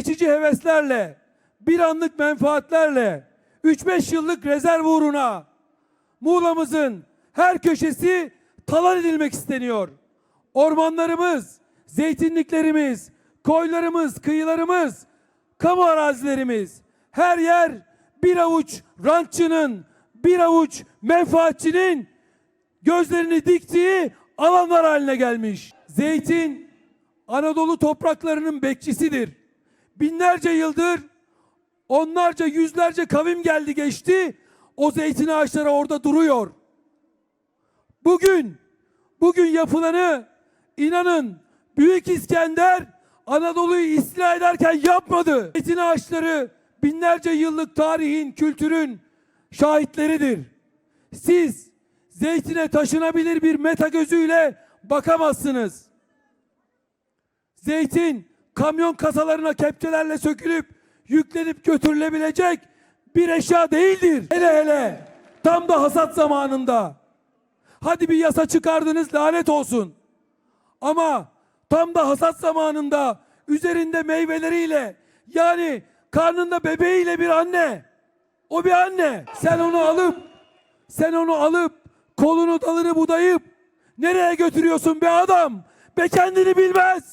geçici heveslerle, bir anlık menfaatlerle, 3-5 yıllık rezerv uğruna Muğla'mızın her köşesi talan edilmek isteniyor. Ormanlarımız, zeytinliklerimiz, koylarımız, kıyılarımız, kamu arazilerimiz, her yer bir avuç rantçının, bir avuç menfaatçinin gözlerini diktiği alanlar haline gelmiş. Zeytin Anadolu topraklarının bekçisidir. Binlerce yıldır onlarca yüzlerce kavim geldi geçti. O zeytin ağaçları orada duruyor. Bugün bugün yapılanı inanın Büyük İskender Anadolu'yu istila ederken yapmadı. Zeytin ağaçları binlerce yıllık tarihin, kültürün şahitleridir. Siz zeytine taşınabilir bir meta gözüyle bakamazsınız. Zeytin kamyon kasalarına kepçelerle sökülüp yüklenip götürülebilecek bir eşya değildir. Hele hele tam da hasat zamanında. Hadi bir yasa çıkardınız lanet olsun. Ama tam da hasat zamanında üzerinde meyveleriyle yani karnında bebeğiyle bir anne. O bir anne. Sen onu alıp sen onu alıp kolunu dalını budayıp nereye götürüyorsun be adam? Be kendini bilmez.